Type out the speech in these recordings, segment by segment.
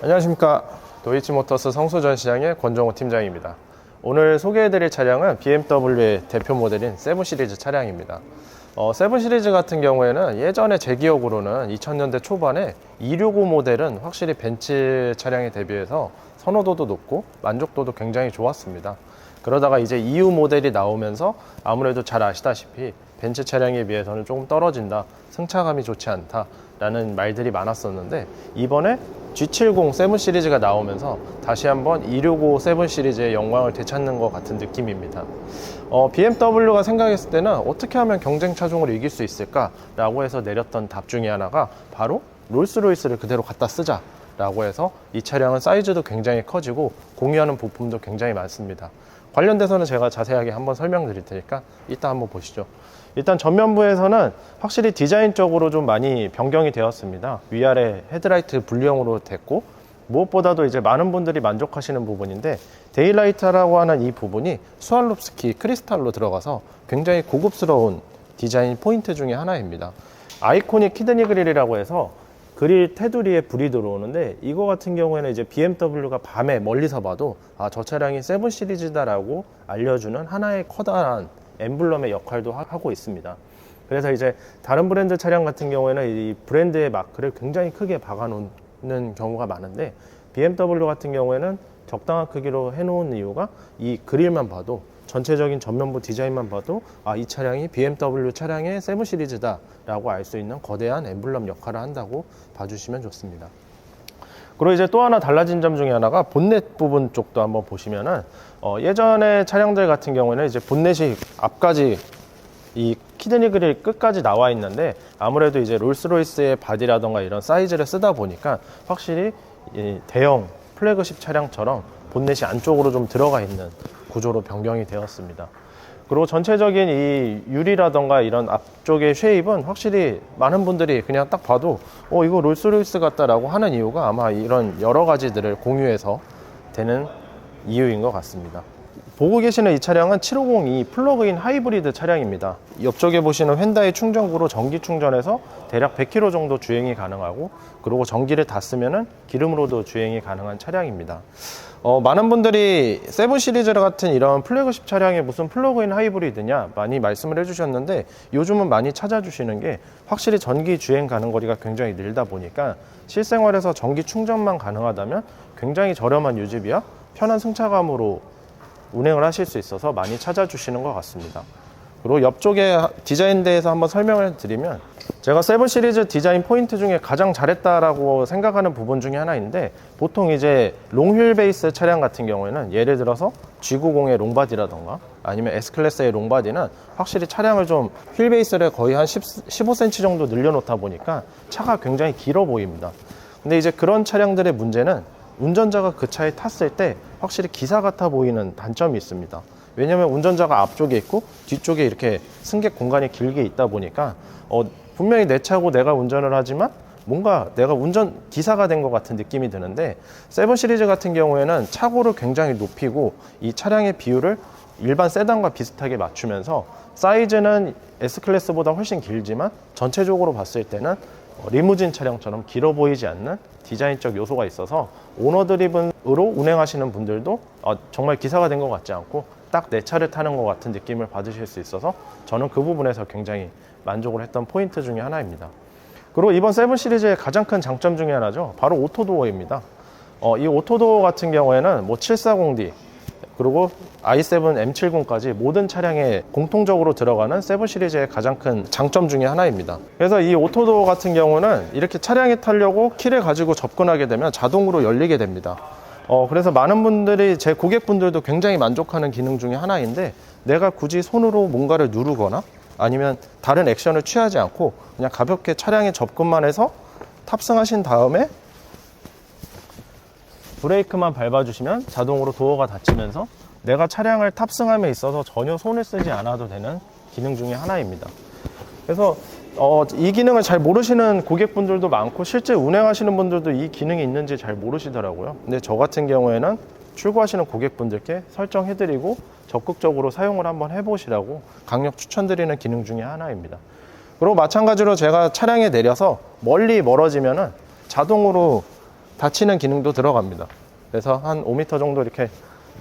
안녕하십니까. 도이치모터스 성수전 시장의 권정호 팀장입니다. 오늘 소개해드릴 차량은 BMW의 대표 모델인 세븐 시리즈 차량입니다. 어, 세븐 시리즈 같은 경우에는 예전에 제 기억으로는 2000년대 초반에 265 모델은 확실히 벤츠 차량에 대비해서 선호도도 높고 만족도도 굉장히 좋았습니다. 그러다가 이제 EU 모델이 나오면서 아무래도 잘 아시다시피 벤츠 차량에 비해서는 조금 떨어진다 승차감이 좋지 않다 라는 말들이 많았었는데 이번에 G70 세븐 시리즈가 나오면서 다시 한번 265 세븐 시리즈의 영광을 되찾는 것 같은 느낌입니다. 어, BMW가 생각했을 때는 어떻게 하면 경쟁 차종을 이길 수 있을까라고 해서 내렸던 답 중에 하나가 바로 롤스로이스를 그대로 갖다 쓰자. 라고 해서 이 차량은 사이즈도 굉장히 커지고 공유하는 부품도 굉장히 많습니다. 관련돼서는 제가 자세하게 한번 설명드릴 테니까 이따 한번 보시죠. 일단 전면부에서는 확실히 디자인적으로 좀 많이 변경이 되었습니다. 위아래 헤드라이트 분리형으로 됐고 무엇보다도 이제 많은 분들이 만족하시는 부분인데 데일라이트라고 하는 이 부분이 스왈롭스키 크리스탈로 들어가서 굉장히 고급스러운 디자인 포인트 중에 하나입니다. 아이코닉 키드니 그릴이라고 해서 그릴 테두리에 불이 들어오는데 이거 같은 경우에는 이제 BMW가 밤에 멀리서 봐도 아 저 차량이 세븐 시리즈다라고 알려주는 하나의 커다란 엠블럼의 역할도 하- 하고 있습니다. 그래서 이제 다른 브랜드 차량 같은 경우에는 이 브랜드의 마크를 굉장히 크게 박아놓는 경우가 많은데 BMW 같은 경우에는 적당한 크기로 해놓은 이유가 이 그릴만 봐도 전체적인 전면부 디자인만 봐도 아 이 차량이 BMW 차량의 세븐 시리즈다라고 알 수 있는 거대한 엠블럼 역할을 한다고 봐주시면 좋습니다. 그리고 이제 또 하나 달라진 점 중에 하나가 본넷 부분 쪽도 한번 보시면은 어, 예전에 차량들 같은 경우에는 이제 본넷이 앞까지 이 키드니 그릴 끝까지 나와 있는데 아무래도 이제 롤스로이스의 바디라던가 이런 사이즈를 쓰다 보니까 확실히 이 대형 플래그십 차량처럼 본넷이 안쪽으로 좀 들어가 있는 구조로 변경이 되었습니다. 그리고 전체적인 이 유리라던가 이런 앞쪽의 쉐입은 확실히 많은 분들이 그냥 딱 봐도 어 이거 롤스로이스 같다라고 하는 이유가 아마 이런 여러 가지들을 공유해서 되는 이유인 것 같습니다. 보고 계시는 이 차량은 750E 플러그인 하이브리드 차량입니다. 옆쪽에 보시는 휀다이 충전구로 전기 충전해서 대략 100km 정도 주행이 가능하고 그리고 전기를 다 쓰면은 기름으로도 주행이 가능한 차량입니다. 어, 많은 분들이 세븐 시리즈 같은 이런 플래그십 차량에 무슨 플러그인 하이브리드냐 많이 말씀을 해주셨는데 요즘은 많이 찾아주시는 게 확실히 전기 주행 가는 거리가 굉장히 늘다 보니까 실생활에서 전기 충전만 가능하다면 굉장히 저렴한 유지비와 편한 승차감으로 운행을 하실 수 있어서 많이 찾아주시는 것 같습니다. 그리고 옆쪽에 디자인 대해서 한번 설명을 드리면 제가 세븐 시리즈 디자인 포인트 중에 가장 잘했다라고 생각하는 부분 중에 하나인데 보통 이제 롱휠 베이스 차량 같은 경우에는 예를 들어서 G90의 롱바디라던가 아니면 S클래스의 롱바디는 확실히 차량을 좀 휠 베이스를 거의 한 10, 15cm 정도 늘려놓다 보니까 차가 굉장히 길어 보입니다. 근데 이제 그런 차량들의 문제는 운전자가 그 차에 탔을 때 확실히 기사 같아 보이는 단점이 있습니다. 왜냐면 운전자가 앞쪽에 있고 뒤쪽에 이렇게 승객 공간이 길게 있다 보니까 어, 분명히 내 차고 내가 운전을 하지만 뭔가 내가 운전 기사가 된 것 같은 느낌이 드는데 세븐 시리즈 같은 경우에는 차고를 굉장히 높이고 이 차량의 비율을 일반 세단과 비슷하게 맞추면서 사이즈는 S 클래스보다 훨씬 길지만 전체적으로 봤을 때는 어, 리무진 차량처럼 길어 보이지 않는 디자인적 요소가 있어서 오너 드리븐으로 운행하시는 분들도 어, 정말 기사가 된 것 같지 않고 딱 내 차를 타는 것 같은 느낌을 받으실 수 있어서 저는 그 부분에서 굉장히 만족을 했던 포인트 중에 하나입니다. 그리고 이번 세븐 시리즈의 가장 큰 장점 중에 하나죠. 바로 오토도어입니다. 어, 이 오토도어 같은 경우에는 뭐 740D 그리고 i7 M70까지 모든 차량에 공통적으로 들어가는 세븐 시리즈의 가장 큰 장점 중에 하나입니다. 그래서 이 오토도어 같은 경우는 이렇게 차량에 타려고 키를 가지고 접근하게 되면 자동으로 열리게 됩니다. 어, 그래서 많은 분들이 제 고객분들도 굉장히 만족하는 기능 중에 하나인데 내가 굳이 손으로 뭔가를 누르거나 아니면 다른 액션을 취하지 않고 그냥 가볍게 차량에 접근만 해서 탑승하신 다음에 브레이크만 밟아주시면 자동으로 도어가 닫히면서 내가 차량을 탑승함에 있어서 전혀 손을 쓰지 않아도 되는 기능 중에 하나입니다. 그래서 어, 이 기능을 잘 모르시는 고객분들도 많고 실제 운행하시는 분들도 이 기능이 있는지 잘 모르시더라고요. 근데 저 같은 경우에는 출고하시는 고객분들께 설정해드리고 적극적으로 사용을 한번 해보시라고 강력 추천드리는 기능 중에 하나입니다. 그리고 마찬가지로 제가 차량에 내려서 멀리 멀어지면은 자동으로 닫히는 기능도 들어갑니다. 그래서 한 5m 정도 이렇게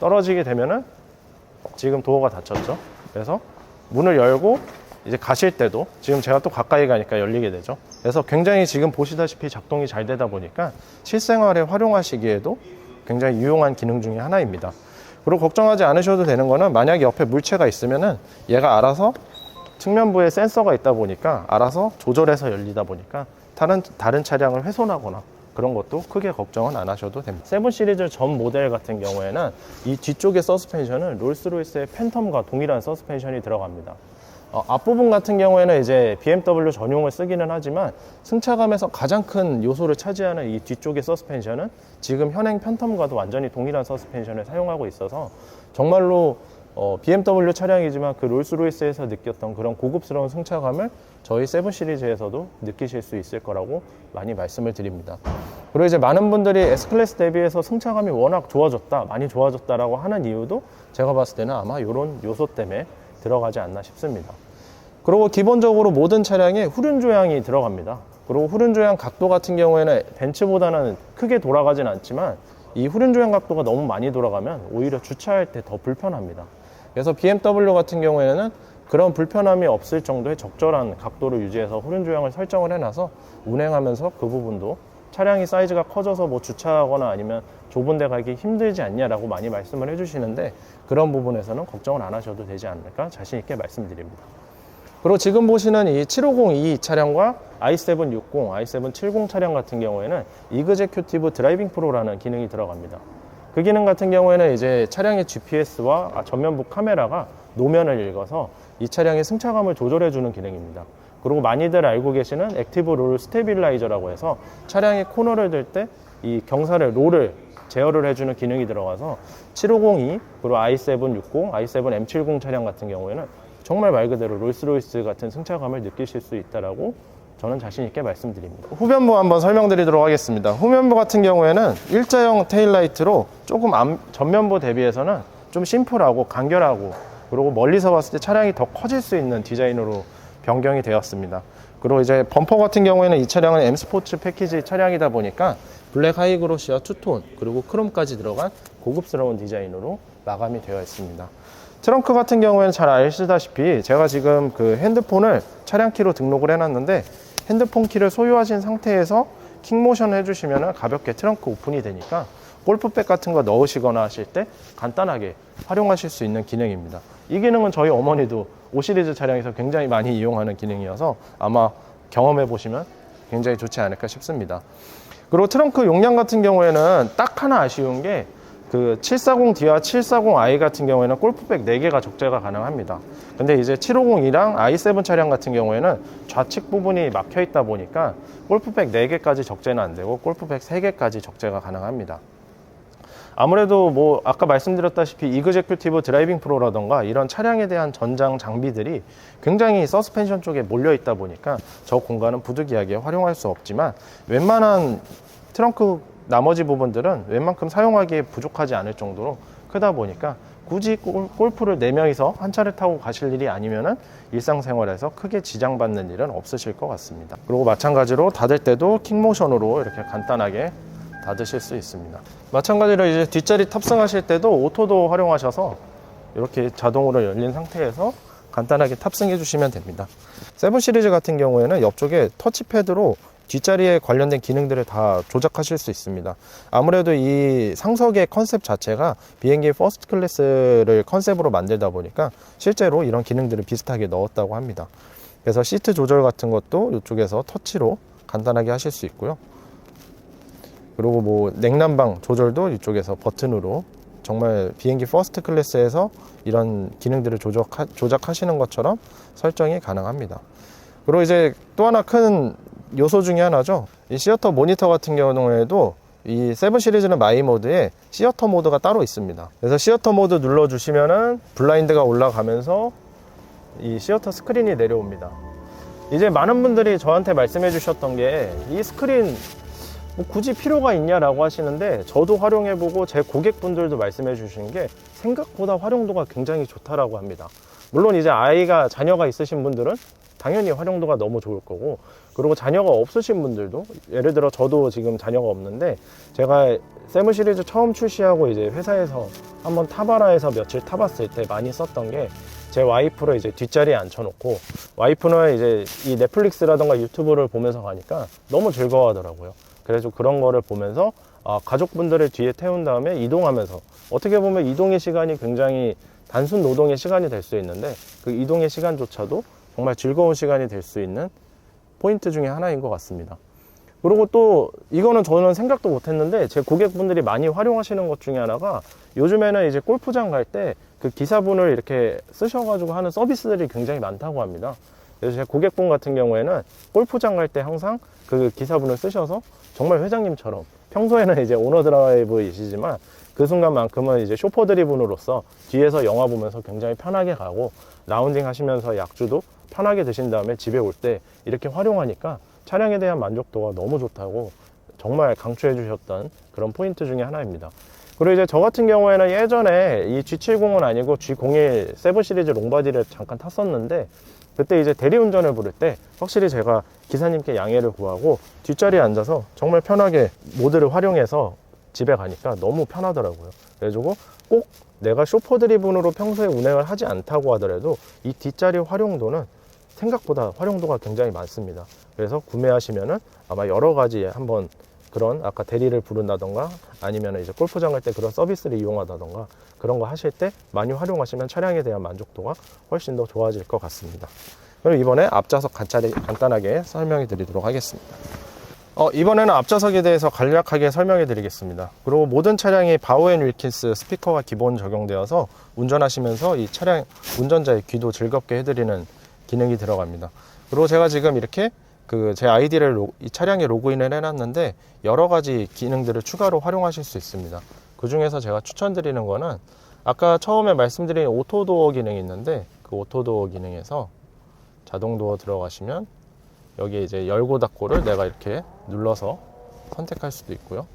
떨어지게 되면은 지금 도어가 닫혔죠. 그래서 문을 열고 이제 가실 때도 지금 제가 또 가까이 가니까 열리게 되죠. 그래서 굉장히 지금 보시다시피 작동이 잘 되다 보니까 실생활에 활용하시기에도 굉장히 유용한 기능 중에 하나입니다. 그리고 걱정하지 않으셔도 되는 거는 만약에 옆에 물체가 있으면은 얘가 알아서 측면부에 센서가 있다 보니까 알아서 조절해서 열리다 보니까 다른 다른 차량을 훼손하거나 그런 것도 크게 걱정은 안 하셔도 됩니다. 세븐 시리즈 전 모델 같은 경우에는 이 뒤쪽의 서스펜션은 롤스로이스의 팬텀과 동일한 서스펜션이 들어갑니다. 어, 앞부분 같은 경우에는 이제 BMW 전용을 쓰기는 하지만 승차감에서 가장 큰 요소를 차지하는 이 뒤쪽의 서스펜션은 지금 현행 팬텀과도 완전히 동일한 서스펜션을 사용하고 있어서 정말로 어, BMW 차량이지만 그 롤스로이스에서 느꼈던 그런 고급스러운 승차감을 저희 세븐 시리즈에서도 느끼실 수 있을 거라고 많이 말씀을 드립니다. 그리고 이제 많은 분들이 S클래스 대비해서 승차감이 워낙 좋아졌다, 많이 좋아졌다라고 하는 이유도 제가 봤을 때는 아마 이런 요소 때문에 들어가지 않나 싶습니다. 그리고 기본적으로 모든 차량에 후륜 조향이 들어갑니다. 그리고 후륜 조향 각도 같은 경우에는 벤츠보다는 크게 돌아가진 않지만 이 후륜 조향 각도가 너무 많이 돌아가면 오히려 주차할 때 더 불편합니다. 그래서 BMW 같은 경우에는 그런 불편함이 없을 정도의 적절한 각도를 유지해서 후륜 조향을 설정을 해놔서 운행하면서 그 부분도 차량이 사이즈가 커져서 뭐 주차하거나 아니면 좁은 데 가기 힘들지 않냐라고 많이 말씀을 해주시는데 그런 부분에서는 걱정을 안 하셔도 되지 않을까 자신 있게 말씀드립니다. 그리고 지금 보시는 이 750E 차량과 i760, i770 차량 같은 경우에는 이그제큐티브 드라이빙 프로라는 기능이 들어갑니다. 그 기능 같은 경우에는 이제 차량의 GPS와 아, 전면부 카메라가 노면을 읽어서 이 차량의 승차감을 조절해 주는 기능입니다. 그리고 많이들 알고 계시는 액티브 롤 스테빌라이저라고 해서 차량의 코너를 들 때 이 경사를 롤을 제어를 해주는 기능이 들어가서 750E 그리고 i760, i7 M70 차량 같은 경우에는 정말 말 그대로 롤스로이스 같은 승차감을 느끼실 수 있다라고 저는 자신 있게 말씀드립니다. 후면부 한번 설명드리도록 하겠습니다. 후면부 같은 경우에는 일자형 테일라이트로 조금 앞, 전면부 대비해서는 좀 심플하고 간결하고 그리고 멀리서 봤을 때 차량이 더 커질 수 있는 디자인으로 변경이 되었습니다. 그리고 이제 범퍼 같은 경우에는 이 차량은 M 스포츠 패키지 차량이다 보니까 블랙 하이그로시와 투톤 그리고 크롬까지 들어간 고급스러운 디자인으로 마감이 되어 있습니다. 트렁크 같은 경우에는 잘 아시다시피 제가 지금 그 핸드폰을 차량 키로 등록을 해놨는데 핸드폰 키를 소유하신 상태에서 킥모션 해주시면 가볍게 트렁크 오픈이 되니까 골프백 같은 거 넣으시거나 하실 때 간단하게 활용하실 수 있는 기능입니다. 이 기능은 저희 어머니도 5 시리즈 차량에서 굉장히 많이 이용하는 기능이어서 아마 경험해 보시면 굉장히 좋지 않을까 싶습니다. 그리고 트렁크 용량 같은 경우에는 딱 하나 아쉬운 게 그 740D와 740i 같은 경우에는 골프백 4개가 적재가 가능합니다. 근데 이제 750이랑 i7 차량 같은 경우에는 좌측 부분이 막혀 있다 보니까 골프백 4개까지 적재는 안 되고 골프백 3개까지 적재가 가능합니다. 아무래도 뭐 아까 말씀드렸다시피 이그제큐티브 드라이빙 프로라던가 이런 차량에 대한 전장 장비들이 굉장히 서스펜션 쪽에 몰려 있다 보니까 저 공간은 부득이하게 활용할 수 없지만 웬만한 트렁크 나머지 부분들은 웬만큼 사용하기에 부족하지 않을 정도로 크다 보니까 굳이 골- 골프를 4명이서 한 차를 타고 가실 일이 아니면은 일상생활에서 크게 지장받는 일은 없으실 것 같습니다. 그리고 마찬가지로 닫을 때도 킥모션으로 이렇게 간단하게 닫으실 수 있습니다. 마찬가지로 이제 뒷자리 탑승하실 때도 오토도 활용하셔서 이렇게 자동으로 열린 상태에서 간단하게 탑승해 주시면 됩니다. 세븐 시리즈 같은 경우에는 옆쪽에 터치패드로 뒷자리에 관련된 기능들을 다 조작하실 수 있습니다. 아무래도 이 상석의 컨셉 자체가 비행기 퍼스트 클래스를 컨셉으로 만들다 보니까 실제로 이런 기능들을 비슷하게 넣었다고 합니다. 그래서 시트 조절 같은 것도 이쪽에서 터치로 간단하게 하실 수 있고요. 그리고 뭐 냉난방 조절도 이쪽에서 버튼으로 정말 비행기 퍼스트 클래스에서 이런 기능들을 조작하, 조작하시는 것처럼 설정이 가능합니다. 그리고 이제 또 하나 큰 요소 중에 하나죠. 이 시어터 모니터 같은 경우에도 이 세븐 시리즈는 마이 모드에 시어터 모드가 따로 있습니다. 그래서 시어터 모드 눌러주시면은 블라인드가 올라가면서 이 시어터 스크린이 내려옵니다. 이제 많은 분들이 저한테 말씀해 주셨던 게 이 스크린 뭐 굳이 필요가 있냐라고 하시는데 저도 활용해보고 제 고객분들도 말씀해 주신 게 생각보다 활용도가 굉장히 좋다라고 합니다. 물론 이제 아이가 자녀가 있으신 분들은 당연히 활용도가 너무 좋을 거고 그리고 자녀가 없으신 분들도 예를 들어 저도 지금 자녀가 없는데 제가 세븐 시리즈 처음 출시하고 이제 회사에서 한번 타바라에서 며칠 타봤을 때 많이 썼던 게 제 와이프를 이제 뒷자리에 앉혀놓고 와이프는 이제 이 넷플릭스라던가 유튜브를 보면서 가니까 너무 즐거워하더라고요. 그래서 그런 거를 보면서 아, 가족분들을 뒤에 태운 다음에 이동하면서 어떻게 보면 이동의 시간이 굉장히 단순 노동의 시간이 될 수 있는데 그 이동의 시간조차도 정말 즐거운 시간이 될 수 있는 포인트 중에 하나인 것 같습니다. 그리고 또 이거는 저는 생각도 못 했는데 제 고객분들이 많이 활용하시는 것 중에 하나가 요즘에는 이제 골프장 갈 때 그 기사분을 이렇게 쓰셔가지고 하는 서비스들이 굉장히 많다고 합니다. 그래서 제 고객분 같은 경우에는 골프장 갈 때 항상 그 기사분을 쓰셔서 정말 회장님처럼 평소에는 이제 오너 드라이브이시지만 그 순간만큼은 이제 쇼퍼 드리븐으로서 뒤에서 영화 보면서 굉장히 편하게 가고 라운딩 하시면서 약주도 편하게 드신 다음에 집에 올 때 이렇게 활용하니까 차량에 대한 만족도가 너무 좋다고 정말 강추해 주셨던 그런 포인트 중에 하나입니다. 그리고 이제 저 같은 경우에는 예전에 이 G70은 아니고 G01 세븐 시리즈 롱바디를 잠깐 탔었는데 그때 이제 대리운전을 부를 때 확실히 제가 기사님께 양해를 구하고 뒷자리에 앉아서 정말 편하게 모드를 활용해서 집에 가니까 너무 편하더라고요. 그래가지고 꼭 내가 쇼퍼 드리븐으로 평소에 운행을 하지 않다고 하더라도 이 뒷자리 활용도는 생각보다 활용도가 굉장히 많습니다. 그래서 구매하시면은 아마 여러 가지 한번 그런 아까 대리를 부른다던가 아니면 이제 골프장 갈 때 그런 서비스를 이용하다던가 그런 거 하실 때 많이 활용하시면 차량에 대한 만족도가 훨씬 더 좋아질 것 같습니다. 그럼 이번에 앞좌석 간단히, 간단하게 설명해 드리도록 하겠습니다. 어, 이번에는 앞좌석에 대해서 간략하게 설명해 드리겠습니다. 그리고 모든 차량이 바우앤 윌킨스 스피커가 기본 적용되어서 운전하시면서 이 차량 운전자의 귀도 즐겁게 해드리는 기능이 들어갑니다. 그리고 제가 지금 이렇게 그 제 아이디를 로- 이 차량에 로그인을 해놨는데 여러 가지 기능들을 추가로 활용하실 수 있습니다. 그 중에서 제가 추천드리는 거는 아까 처음에 말씀드린 오토도어 기능이 있는데 그 오토도어 기능에서 자동도어 들어가시면 여기에 이제 열고 닫고를 내가 이렇게 눌러서 선택할 수도 있고요.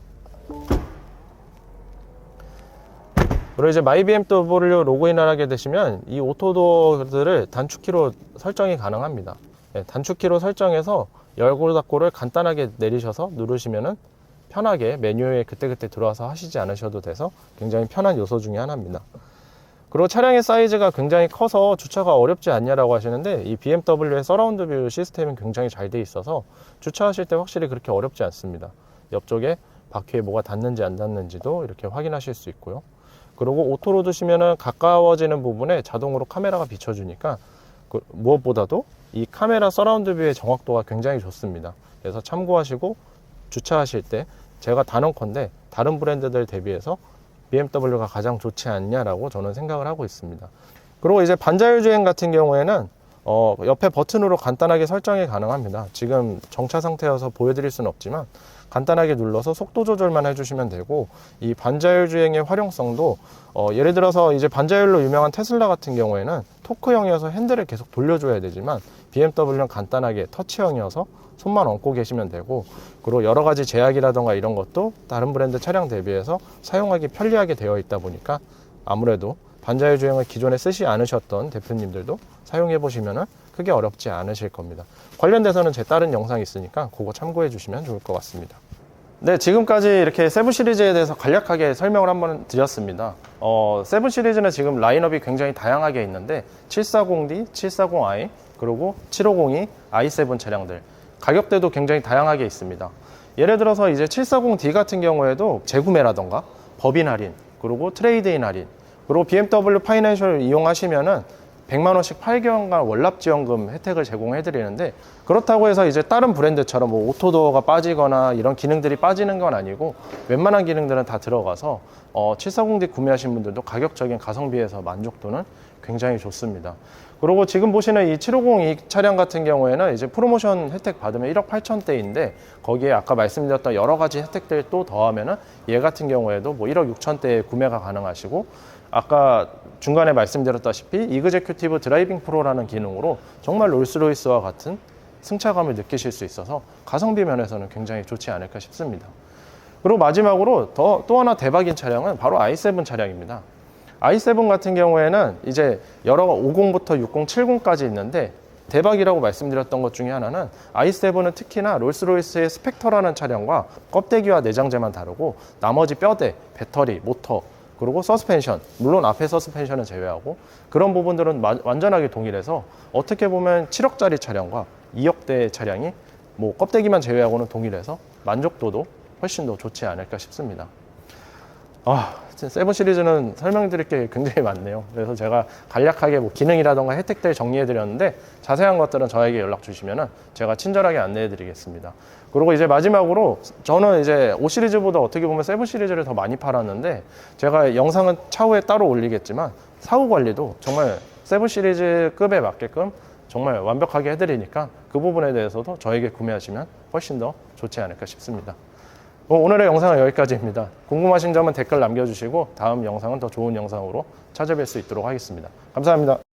그리고 이제 마이 BMW 로그인을 하게 되시면 이 오토도어들을 단축키로 설정이 가능합니다. 네, 단축키로 설정해서 열고 닫고를 간단하게 내리셔서 누르시면은 편하게 메뉴에 그때그때 들어와서 하시지 않으셔도 돼서 굉장히 편한 요소 중에 하나입니다. 그리고 차량의 사이즈가 굉장히 커서 주차가 어렵지 않냐라고 하시는데 이 BMW의 서라운드 뷰 시스템은 굉장히 잘 돼 있어서 주차하실 때 확실히 그렇게 어렵지 않습니다. 옆쪽에 바퀴에 뭐가 닿는지 안 닿는지도 이렇게 확인하실 수 있고요. 그리고 오토로 두시면은 가까워지는 부분에 자동으로 카메라가 비춰주니까 그 무엇보다도 이 카메라 서라운드 뷰의 정확도가 굉장히 좋습니다. 그래서 참고하시고 주차하실 때 제가 단언컨대 다른 브랜드들 대비해서 BMW가 가장 좋지 않냐라고 저는 생각을 하고 있습니다. 그리고 이제 반자율 주행 같은 경우에는 어, 옆에 버튼으로 간단하게 설정이 가능합니다. 지금 정차 상태여서 보여드릴 수는 없지만 간단하게 눌러서 속도 조절만 해주시면 되고 이 반자율 주행의 활용성도 어, 예를 들어서 이제 반자율로 유명한 테슬라 같은 경우에는 토크형이어서 핸들을 계속 돌려줘야 되지만 BMW는 간단하게 터치형이어서 손만 얹고 계시면 되고 그리고 여러 가지 제약이라던가 이런 것도 다른 브랜드 차량 대비해서 사용하기 편리하게 되어 있다 보니까 아무래도 반자율 주행을 기존에 쓰지 않으셨던 대표님들도 사용해 보시면 크게 어렵지 않으실 겁니다. 관련돼서는 제 다른 영상이 있으니까 그거 참고해 주시면 좋을 것 같습니다. 네, 지금까지 이렇게 세븐 시리즈에 대해서 간략하게 설명을 한번 드렸습니다. 어, 세븐 시리즈는 지금 라인업이 굉장히 다양하게 있는데 740D, 740i, 그리고 750이 i7 차량들 가격대도 굉장히 다양하게 있습니다. 예를 들어서 이제 740D 같은 경우에도 재구매라던가 법인 할인, 그리고 트레이드인 할인, 그리고 BMW 파이낸셜 이용하시면은 100만 원씩 8개월간 월납 지원금 혜택을 제공해 드리는데 그렇다고 해서 이제 다른 브랜드처럼 뭐 오토도어가 빠지거나 이런 기능들이 빠지는 건 아니고 웬만한 기능들은 다 들어가서 어, 740D 구매하신 분들도 가격적인 가성비에서 만족도는 굉장히 좋습니다. 그리고 지금 보시는 이 750 이 차량 같은 경우에는 이제 프로모션 혜택 받으면 1억 8천대인데 거기에 아까 말씀드렸던 여러 가지 혜택들 또 더하면은 얘 같은 경우에도 뭐 1억 6천대에 구매가 가능하시고 아까 중간에 말씀드렸다시피 이그제큐티브 드라이빙 프로라는 기능으로 정말 롤스로이스와 같은 승차감을 느끼실 수 있어서 가성비 면에서는 굉장히 좋지 않을까 싶습니다. 그리고 마지막으로 더, 또 하나 대박인 차량은 바로 i7 차량입니다. i7 같은 경우에는 이제 여러 50부터 60, 70까지 있는데 대박이라고 말씀드렸던 것 중에 하나는 i7은 특히나 롤스로이스의 스펙터라는 차량과 껍데기와 내장재만 다르고 나머지 뼈대, 배터리, 모터 그리고 서스펜션 물론 앞에 서스펜션은 제외하고 그런 부분들은 마- 완전하게 동일해서 어떻게 보면 7억짜리 차량과 2억대 차량이 뭐 껍데기만 제외하고는 동일해서 만족도도 훨씬 더 좋지 않을까 싶습니다. 아, 세븐 시리즈는 설명드릴 게 굉장히 많네요. 그래서 제가 간략하게 뭐 기능이라던가 혜택들 정리해 드렸는데 자세한 것들은 저에게 연락 주시면은 제가 친절하게 안내해 드리겠습니다. 그리고 이제 마지막으로 저는 이제 5 시리즈보다 어떻게 보면 세븐 시리즈를 더 많이 팔았는데 제가 영상은 차후에 따로 올리겠지만 사후 관리도 정말 세븐 시리즈급에 맞게끔 정말 완벽하게 해드리니까 그 부분에 대해서도 저에게 구매하시면 훨씬 더 좋지 않을까 싶습니다. 뭐 오늘의 영상은 여기까지입니다. 궁금하신 점은 댓글 남겨주시고 다음 영상은 더 좋은 영상으로 찾아뵐 수 있도록 하겠습니다. 감사합니다.